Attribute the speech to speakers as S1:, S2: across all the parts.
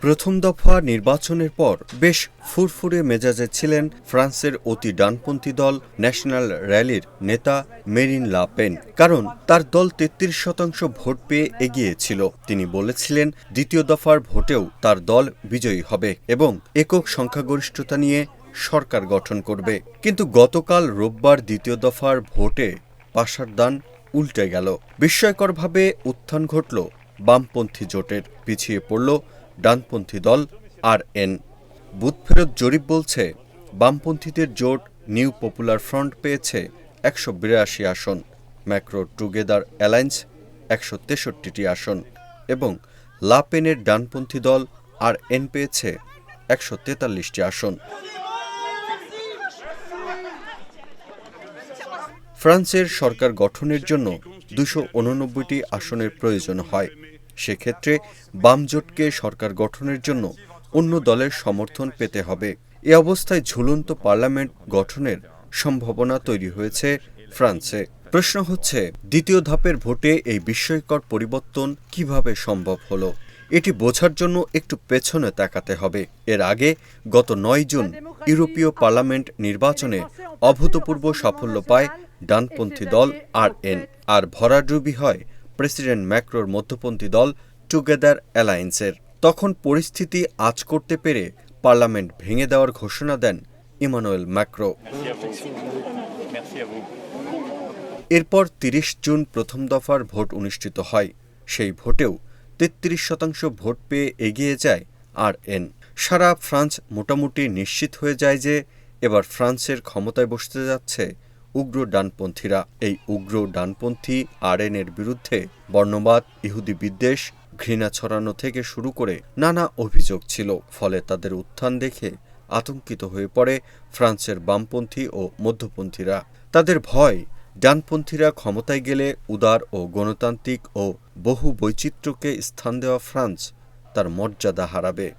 S1: প্রথম দফা নির্বাচনের পর বেশ ফুরফুরে মেজাজে ছিলেন ফ্রান্সের অতি ডানপন্থী দল ন্যাশনাল র্যালির নেতা মেরিন লা পেন। কারণ তার দল তেত্রিশ শতাংশ ভোট পেয়ে এগিয়েছিল। তিনি বলেছিলেন, দ্বিতীয় দফার ভোটেও তার দল বিজয়ী হবে এবং একক সংখ্যাগরিষ্ঠতা নিয়ে সরকার গঠন করবে। কিন্তু গতকাল রোববার দ্বিতীয় দফার ভোটে পাশার দান উল্টে গেল। বিস্ময়করভাবে উত্থান ঘটল বামপন্থী জোটের পিছিয়ে পড়ল ডানপন্থী দল আর এন বুথ ফেরত জরিপ বলছে, বামপন্থীদের জোট নিউ পপুলার ফ্রন্ট পেয়েছে একশো বিরাশি আসন, ম্যাক্রো টুগেদার অ্যালায়েন্স একশো তেষট্টিটি আসন এবং লাপেনের ডানপন্থী দল আর এন পেয়েছে একশো তেতাল্লিশটি আসন। ফ্রান্সের সরকার গঠনের জন্য দুশো আসনের প্রয়োজন হয়। সেক্ষেত্রে বামজোটকে সরকার গঠনের জন্য অন্য দলের সমর্থন পেতে হবে। এ অবস্থায় ঝুলন্ত পার্লামেন্ট গঠনের সম্ভাবনা তৈরি হয়েছে ফ্রান্সে। প্রশ্ন হচ্ছে, দ্বিতীয় ধাপের ভোটে এই বিস্ময়কর পরিবর্তন কীভাবে সম্ভব হলো? এটি বোঝার জন্য একটু পেছনে তাকাতে হবে। এর আগে গত নয় জুন ইউরোপীয় পার্লামেন্ট নির্বাচনে অভূতপূর্ব সাফল্য পায় ডানপন্থী দল আর এন। আর ভরাডুবি হয় প্রেসিডেন্ট ম্যাক্রোর মধ্যপন্থী দল টুগেদার অ্যালায়েন্সের। তখন পরিস্থিতি আজ করতে পেরে পার্লামেন্ট ভেঙে দেওয়ার ঘোষণা দেন ইমানুয়েল ম্যাক্রো। এরপর তিরিশ জুন প্রথম দফার ভোট অনুষ্ঠিত হয়। সেই ভোটেও তেত্রিশ শতাংশ ভোট পেয়ে এগিয়ে যায় আর এন সারা ফ্রান্স মোটামুটি নিশ্চিত হয়ে যায় যে এবার ফ্রান্সের ক্ষমতায় বসতে যাচ্ছে উগ্র ডানপন্থীরা। এই উগ্র ডানপন্থী আর এর বিরুদ্ধে বর্ণবাদ, ইহুদি বিদ্বেষ, ঘৃণা ছড়ানো থেকে শুরু করে নানা অভিযোগ ছিল। ফলে তাদের উত্থান দেখে আতঙ্কিত হয়ে পড়ে ফ্রান্সের বামপন্থী ও মধ্যপন্থীরা। তাদের ভয়, ডানপন্থীরা ক্ষমতায় গেলে উদার ও গণতান্ত্রিক ও বহু বৈচিত্র্যকে স্থান দেওয়া ফ্রান্স তার মর্যাদা হারাবে।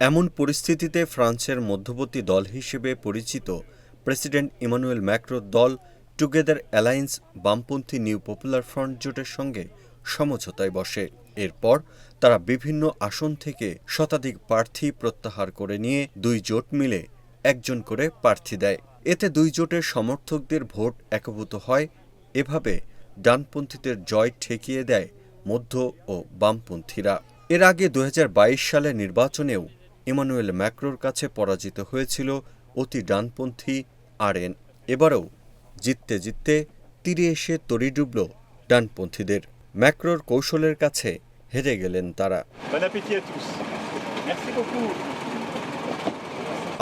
S1: এমন পরিস্থিতিতে ফ্রান্সের মধ্যবর্তী দল হিসেবে পরিচিত প্রেসিডেন্ট ইমানুয়েল ম্যাক্রোর দল টুগেদার অ্যালায়েন্স বামপন্থী নিউ পপুলার ফ্রন্ট জোটের সঙ্গে সমঝোতায় বসে। এরপর তারা বিভিন্ন আসন থেকে শতাধিক প্রার্থী প্রত্যাহার করে নিয়ে দুই জোট মিলে একজন করে প্রার্থী দেয়। এতে দুই জোটের সমর্থকদের ভোট একভূত হয়। এভাবে ডানপন্থীদের জয় ঠেকিয়ে দেয় মধ্য ও বামপন্থীরা। এর আগে দু সালে নির্বাচনেও ইমানুয়েল ম্যাক্রোর কাছে পরাজিত হয়েছিল অতি ডানপন্থী আরএন এবারও জিততে জিততে তীরে এসে তরি ডুবল ডানপন্থীদের। ম্যাক্রোর কৌশলের কাছে হেরে গেলেন তারা.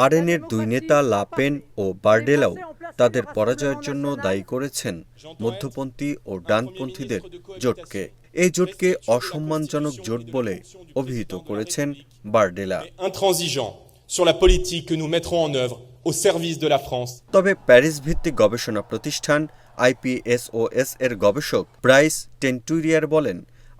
S1: আরএনের দুই নেতা লাপেন ও বার্ডেলাও তাদের পরাজয়ের জন্য দায়ী করেছেন মধ্যপন্থী ও ডানপন্থীদের জোটকে। এই জোটকে অসম্মানজনক জোট বলে অভিহিত করেছেন Bardella.
S2: Au service de la France.
S1: তবে প্যারিস ভিত্তিক গবেষণা প্রতিষ্ঠান আইপিএসওএস এর গবেষক ব্রাইস টেন্টুরিয়ার বলেন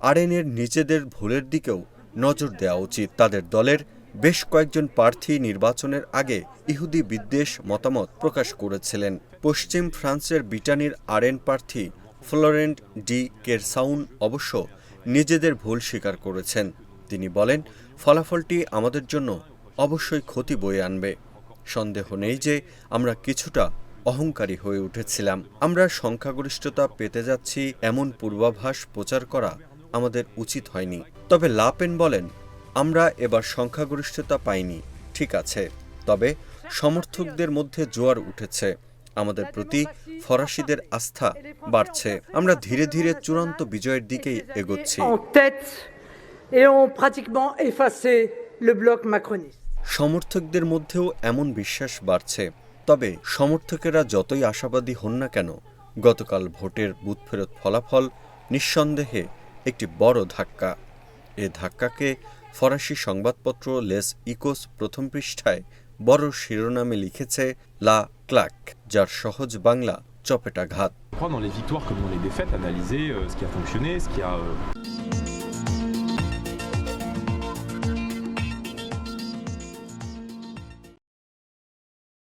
S1: আরএনের নিজেদের ভুলের দিকেও নজর দেওয়া উচিত। তাদের দলের বেশ কয়েকজন প্রার্থী নির্বাচনের আগে ইহুদি বিদ্বেষ মতামত প্রকাশ করেছিলেন। পশ্চিম ফ্রান্সের বিটানির আরএন প্রার্থী ফ্লোরেন্ট ডি কেরসাউন অবশ্য নিজেদের ভুল স্বীকার করেছেন। তিনি বলেন, ফলাফলটি আমাদের জন্য অবশ্যই ক্ষতি বয়ে আনবে। সন্দেহ নেই যে আমরা কিছুটা অহংকারী হয়ে উঠেছিলাম। আমরা সংখ্যাগরিষ্ঠতা পেতে যাচ্ছি এমন পূর্বাভাস প্রচার করা আমাদের উচিত হয়নি। তবে লাপেন বলেন, আমরা এবার সংখ্যাগরিষ্ঠতা পাইনি, ঠিক আছে। তবে সমর্থকদের মধ্যে জোয়ার উঠেছে। আমাদের প্রতি ফরাসিদের আস্থা বাড়ছে। আমরা ধীরে ধীরে চূড়ান্ত বিজয়ের দিকেই এগোচ্ছি. সমর্থকদের মধ্যেও এমন বিশ্বাস বাড়ছে। তবে সমর্থকেরা যতই আশাবাদী হন না কেন গতকাল ভোটের বুথ ফেরত ফলাফল নিঃসন্দেহে একটি বড় ধাক্কা। এ ধাক্কাকে ফরাসি সংবাদপত্র লেস ইকোস প্রথম পৃষ্ঠায় বড় শিরোনামে লিখেছে লা ক্লাক যার সহজ Bangla
S3: Je crois les victoires comme dans les défaites, analyser euh, ce qui a fonctionné, ce qui a euh,